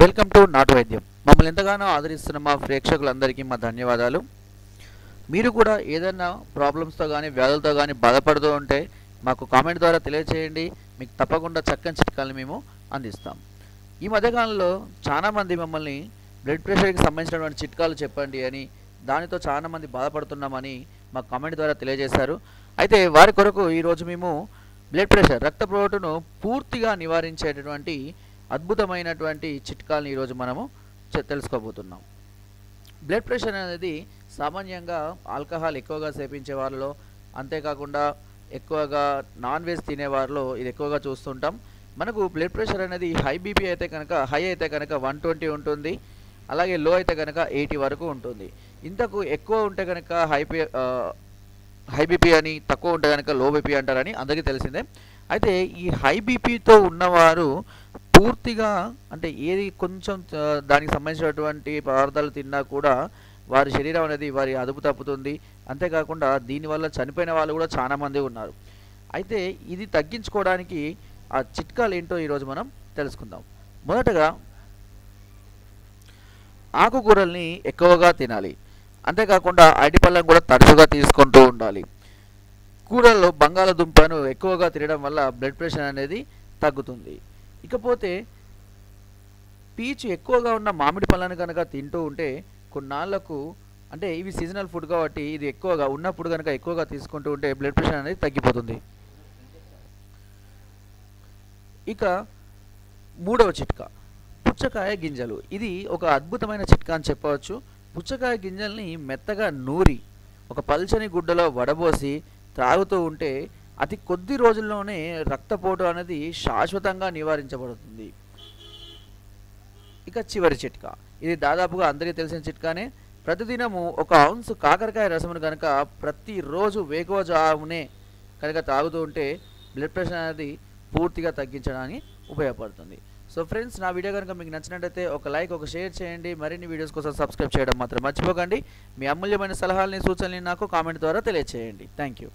Welcome to నాటు వైద్యం మమ్మల్ని ఎంతగానో ఆదరిస్తున్న మా ప్రేక్షకులందరికీ మా ధన్యవాదాలు. మీరు కూడా ఏదైనా ప్రాబ్లమ్స్తో కానీ వ్యాధులతో కానీ బాధపడుతూ ఉంటే మాకు కామెంట్ ద్వారా తెలియచేయండి. మీకు తప్పకుండా చక్కని చిట్కాలను మేము అందిస్తాం. ఈ మధ్యకాలంలో చాలామంది మమ్మల్ని బ్లడ్ ప్రెషర్కి సంబంధించినటువంటి చిట్కాలు చెప్పండి అని దానితో చాలామంది బాధపడుతున్నామని మా కామెంట్ ద్వారా తెలియజేశారు. అయితే వారి కొరకు ఈరోజు మేము బ్లడ్ ప్రెషర్ రక్తపోటును పూర్తిగా నివారించేటటువంటి అద్భుతమైనటువంటి చిట్కాలను ఈరోజు మనము తెలుసుకోబోతున్నాం. బ్లడ్ ప్రెషర్ అనేది సామాన్యంగా ఆల్కహాల్ ఎక్కువగా సేపించే వారిలో అంతేకాకుండా ఎక్కువగా నాన్ వెజ్ తినే వారిలో ఇది ఎక్కువగా చూస్తుంటాం. మనకు బ్లడ్ ప్రెషర్ అనేది హై బీపీ అయితే కనుక హై అయితే కనుక వన్ ట్వంటీ ఉంటుంది. అలాగే లో అయితే కనుక ఎయిటీ వరకు ఉంటుంది. ఇంతకు ఎక్కువ ఉంటే కనుక హై హై బీపీ అని తక్కువ ఉంటే కనుక లో బీపీ అంటారని అందరికీ తెలిసిందే. అయితే ఈ హై బీపీతో ఉన్నవారు పూర్తిగా అంటే ఏది కొంచెం దానికి సంబంధించినటువంటి పదార్థాలు తిన్నా కూడా వారి శరీరం అనేది వారి అదుపు తప్పుతుంది. అంతేకాకుండా దీనివల్ల చనిపోయిన వాళ్ళు కూడా చాలామంది ఉన్నారు. అయితే ఇది తగ్గించుకోవడానికి ఆ చిట్కాలు ఏంటో ఈరోజు మనం తెలుసుకుందాం. మొదటగా ఆకుకూరల్ని ఎక్కువగా తినాలి. అంతేకాకుండా అరటిపళ్ళం కూడా తరచుగా తీసుకుంటూ ఉండాలి. కూరల్లో బంగాళదుంపను ఎక్కువగా తినడం వల్ల బ్లడ్ ప్రెషర్ అనేది తగ్గుతుంది. ఇకపోతే పీచు ఎక్కువగా ఉన్న మామిడి పళ్ళను కనుక తింటూ ఉంటే కొన్నాళ్ళకు అంటే ఇవి సీజనల్ ఫుడ్ కాబట్టి ఇది ఎక్కువగా ఉన్నప్పుడు కనుక ఎక్కువగా తీసుకుంటూ ఉంటే బ్లడ్ ప్రెషర్ అనేది తగ్గిపోతుంది. ఇక మూడవ చిట్కా పుచ్చకాయ గింజలు. ఇది ఒక అద్భుతమైన చిట్కా అని చెప్పవచ్చు. పుచ్చకాయ గింజల్ని మెత్తగా నూరి ఒక పల్చని గుడ్డలో వడబోసి త్రాగుతూ ఉంటే అతి కొద్ది రోజుల్లోనే రక్తపోటు అనేది శాశ్వతంగా నివారించబడుతుంది. ఇక చివరి చిట్కా. ఇది దాదాపుగా అందరికీ తెలిసిన చిట్కానే. ప్రతిదినము ఒక ఔన్స్ కాకరకాయ రసమును కనుక ప్రతిరోజు వేకువజామునే కనుక తాగుతూ ఉంటే బ్లడ్ ప్రెషర్ అనేది పూర్తిగా తగ్గించడానికి ఉపయోగపడుతుంది. సో ఫ్రెండ్స్ నా వీడియో కనుక మీకు నచ్చినట్టయితే ఒక లైక్ ఒక షేర్ చేయండి. మరిన్ని వీడియోస్ కోసం సబ్స్క్రైబ్ చేయడం మాత్రం మర్చిపోకండి. మీ అమూల్యమైన సలహాలని సూచనలు నాకు కామెంట్ ద్వారా తెలియజేయండి థ్యాంక్ యూ.